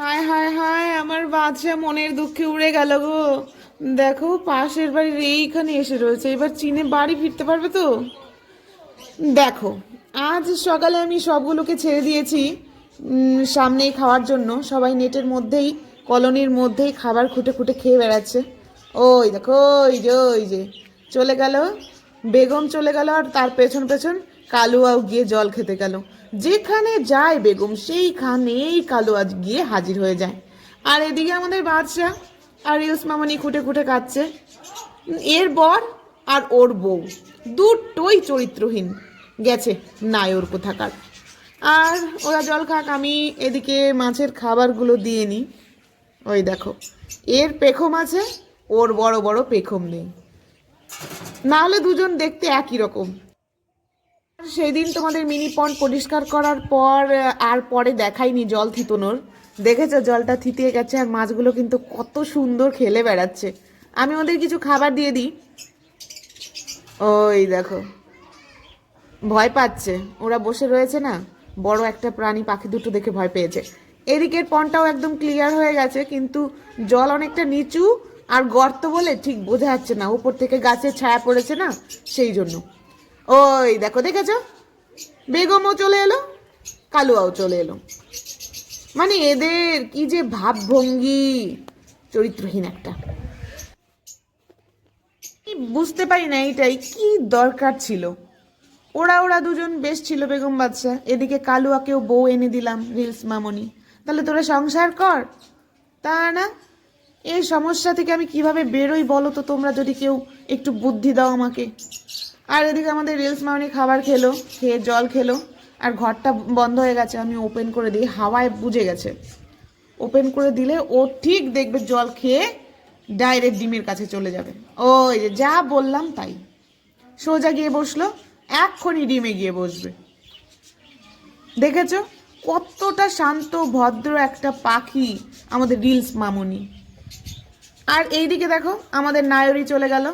হায় হায় হায়, আমার বাচ্চা মনের দুঃখে উড়ে গেল গো। দেখো, পাশের বাড়ির এইখানে এসে রয়েছে। এবার চীনে বাড়ি ফিরতে পারবে তো? দেখো, আজ সকালে আমি সবগুলোকে ছেড়ে দিয়েছি সামনেই খাওয়ার জন্য। সবাই নেটের মধ্যেই, কলোনির মধ্যেই খাবার খুঁটে খুঁটে খেয়ে বেড়াচ্ছে। ওই দেখো, ওই যে ওই যে, চলে গেল। বেগম চলে গেল আর তার পেছন পেছন কালুয়াও গিয়ে জল খেতে গেল। যেখানে যায় বেগম, সেইখানেই কালুয়া গিয়ে হাজির হয়ে যায়। আর এদিকে আমাদের বাদশাহ আর ইউস মামনি খুঁটে খুঁটে কাচ্ছে এর বর আর ওর বউ, দুটোই চরিত্রহীন, গেছে নায়র কোথাকার আর ওরা জল খাক, আমি এদিকে মাছের খাবারগুলো দিয়ে নিই। ওই দেখো, এর পেখম আছে, ওর বড় বড় পেখম নেই। না হলে দুজন দেখতে একই রকম। সেই দিন তোমাদের মিনি পন্ড পরিষ্কার করার পর আর পরে দেখাইনি জল থিতনোর। দেখেছ, জলটা থিতিয়ে গেছে আর মাছগুলো কিন্তু কত সুন্দর খেলে বেড়াচ্ছে। আমি ওদের কিছু খাবার দিয়ে দিই। ওই দেখো, ভয় পাচ্ছে। ওরা বসে রয়েছে না, বড় একটা প্রাণী পাখি দুটো দেখে ভয় পেয়েছে। এদিকের পনটাও একদম ক্লিয়ার হয়ে গেছে, কিন্তু জল অনেকটা নিচু আর গর্ত বলে ঠিক বোঝা যাচ্ছে না। উপর থেকে গাছের ছায়া পড়েছে না, সেই জন্য। ওই দেখো, দেখেছ? বেগমও চলে এলো, কালুয়াও চলে এলো। মানে এদের কি যে ভাবভঙ্গি, চরিত্রহীন একটা। বুঝতে পারি না এইটাই, কি দরকার ছিল? ওরা ওরা দুজন বেশ ছিল বেগম বাদশা এদিকে কালুয়াকেও বউ এনে দিলাম রিলস মামনি। তাহলে তোরা সংসার কর। তা না? এই সমস্যা থেকে আমি কীভাবে বেরোই বলো তো? তোমরা যদি কেউ একটু বুদ্ধি দাও আমাকে। আর এদিকে আমাদের রিলস মামনি খাবার খেলো, খেয়ে জল খেলো, আর ঘরটা বন্ধ হয়ে গেছে। আমি ওপেন করে দিই, হাওয়ায় বুঝে গেছে। ওপেন করে দিলে ও ঠিক দেখবে জল খেয়ে ডাইরেক্ট ডিমের কাছে চলে যাবে। ওই যে যা বললাম তাই। সোজা গিয়ে বসল, এক্ষুনি ডিমে গিয়ে বসবে। দেখেছ? কতটা শান্ত, ভদ্র একটা পাখি আমাদের রিলস মামুনি। আর এই দিকে দেখো, আমাদের নায়রি চলে গেল।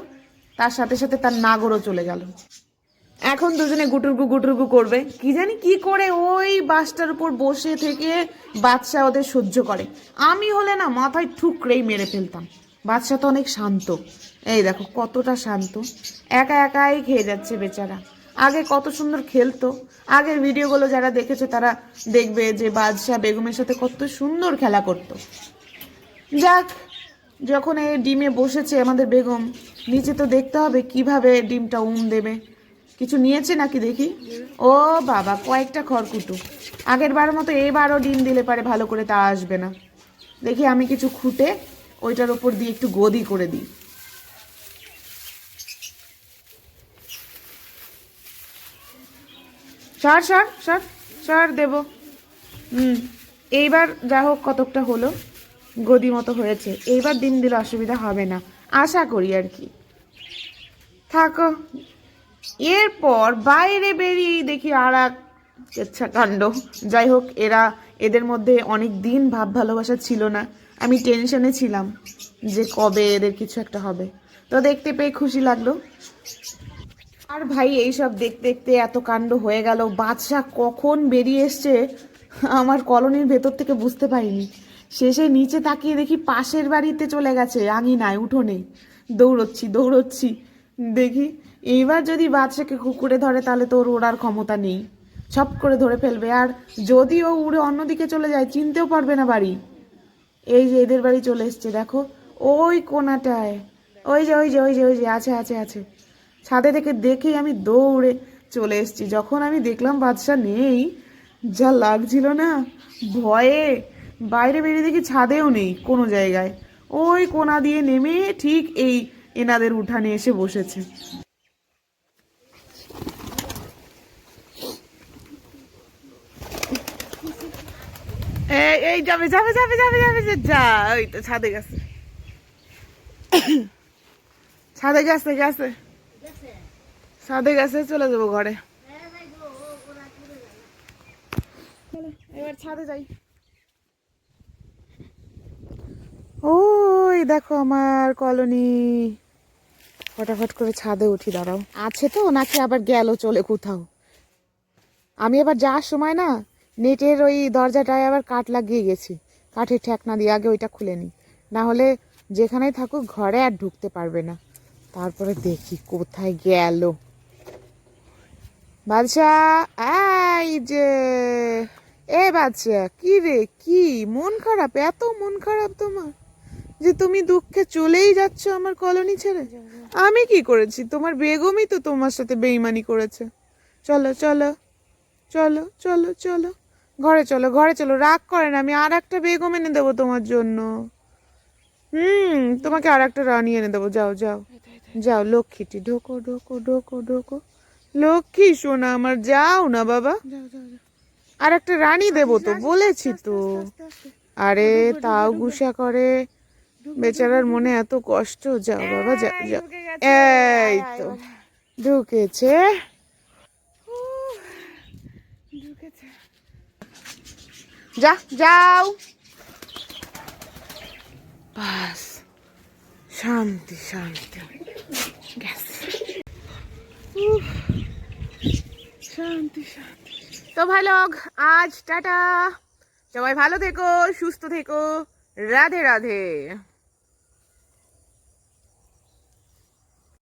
তার সাথে সাথে তার নাগরও চলে গেল। এখন দুজনে গুটুরগু গুটুরগু করবে। কি জানি কি করে ওই বাসটার উপর বসে থেকে বাচ্চা ওদের সহ্য করে। আমি হলে না মাথায় ঠুকরেই মেরে ফেলতাম। বাচ্চা তো অনেক শান্ত। এই দেখো, কতটা শান্ত। একা একাই খেয়ে যাচ্ছে বেচারা। আগে কত সুন্দর খেলতো। আগের ভিডিওগুলো যারা দেখেছে, তারা দেখবে যে বাদশাহ বেগমের সাথে কত সুন্দর খেলা করতো। যাক যখন এই ডিমে বসেছে আমাদের বেগম, নিচে তো দেখতে হবে কীভাবে ডিমটা উম দেবে। কিছু নিয়েছে নাকি দেখি? ও বাবা, কয়েকটা খড়কুটো। আগের বার মতো এবারও ডিম দিলে পারে ভালো করে তা আসবে না। দেখি আমি কিছু খুঁটে ওইটার ওপর দিয়ে একটু গদি করে দিই। সর সর সর সর দেব। হুম, এইবার যা হোক কতকটা হলো। গদি মতো হয়েছে। এইবার ডিম দিলে অসুবিধা হবে না। আশা করি আর কি। থাকো। এরপর বাইরে বেরিয়েই দেখি আর এক কাণ্ড যাই হোক, এরা এদের মধ্যে অনেক দিন ভাব ভালোবাসা ছিল না। আমি টেনশনে ছিলাম যে কবে এদের কিছু একটা হবে। তো দেখতে পেয়ে খুশি লাগল। আর ভাই, এইসব দেখতে দেখতে এত কাণ্ড হয়ে গেল। বাদশা কখন বেরিয়ে এসছে, আমার কলোনির ভেতর থেকে বুঝতে পারিনি। শেষে নিচে তাকিয়ে দেখি পাশের বাড়িতে চলে গেছে আঙিনায় উঠোনে দৌড়চ্ছি দৌড়চ্ছি। দেখি এইবার যদি বাদশাকে কুকুরে ধরে তাহলে তো ওর ওড়ার ক্ষমতা নেই। সব করে ধরে ফেলবে আর যদি ও উড়ে অন্যদিকে চলে যায়, চিনতেও পারবে না বাড়ি। এই যে এদের বাড়ি চলে এসছে, দেখো। ওই কোনাটায়। ওই যে ওই যে ওই যে ওই যে, আছে আছে আছে। ছাদে থেকে দেখেই আমি দৌড়ে চলে এসেছি। যখন আমি দেখলাম বাদশা নেই, যা লাগছিল না, ভয়ে বাইরে বেরিয়ে দেখি ছাদেও নেই কোনো জায়গায়। ওই কোনা দিয়ে নেমে ঠিক এই এনাদের উঠানে এসে বসেছে। এই এই যাবে যাবে যাবে যাবে যাবে যে যা ওই তো ছাদে গেছে। ছাদে গেছে গেছে। ছাদে গেছে চলে যাব ঘরে। এবার ছাদে যাই ওই দেখো আমার কলোনি। ফটাফট করে ছাদে উঠি, দাঁড়াও। আছে তো, নাকি আবার গেল চলে কোথাও? আমি এবার যাওয়ার সময় না, নেটের ওই দরজাটায় আবার কাঠ লাগিয়ে গেছি। কাঠের ঠেকনা দিয়ে আগে ওইটা খুলে নিই। না হলে যেখানেই থাকুক ঘরে আর ঢুকতে পারবে না। তারপরে দেখি কোথায় গেল। বাদশা, এই যে, এ বাচ্চা কি রে, কি? মন খারাপ, এত মন খারাপ তোমার। যে তুমি দুঃখে চলেই যাচ্ছ আমার কলোনি ছেড়ে? আমি কি করেছি? তোমার বেগমই তো তোমার সাথে বেইমানি করেছে। চলো চলো চলো চলো চলো। ঘরে চলো ঘরে চলো। রাগ করে না আমি আর একটা বেগম এনে দেবো তোমার জন্য। হুম, তোমাকে আর একটা রানী এনে দেবো। যাও যাও যাও। লক্ষ্মীটি, ঢোকো ঢোকো ঢোকো ঢোকো। লক্ষ্মী সোনা আমার, যাও না বাবা। আর একটা রানী দেবো তো, বলেছি তো। আরে, তাও গুসা করে। বেচারার মনে এত কষ্ট যাও বাবা যাও। যাও এই তো ঢুকেছে। যা যাও। বাস শান্তি শান্তি। শান্তি শান্তি। তো ভালো আজ টাটা। সবাই ভালো থেকো সুস্থ থেকো। রাধে রাধে।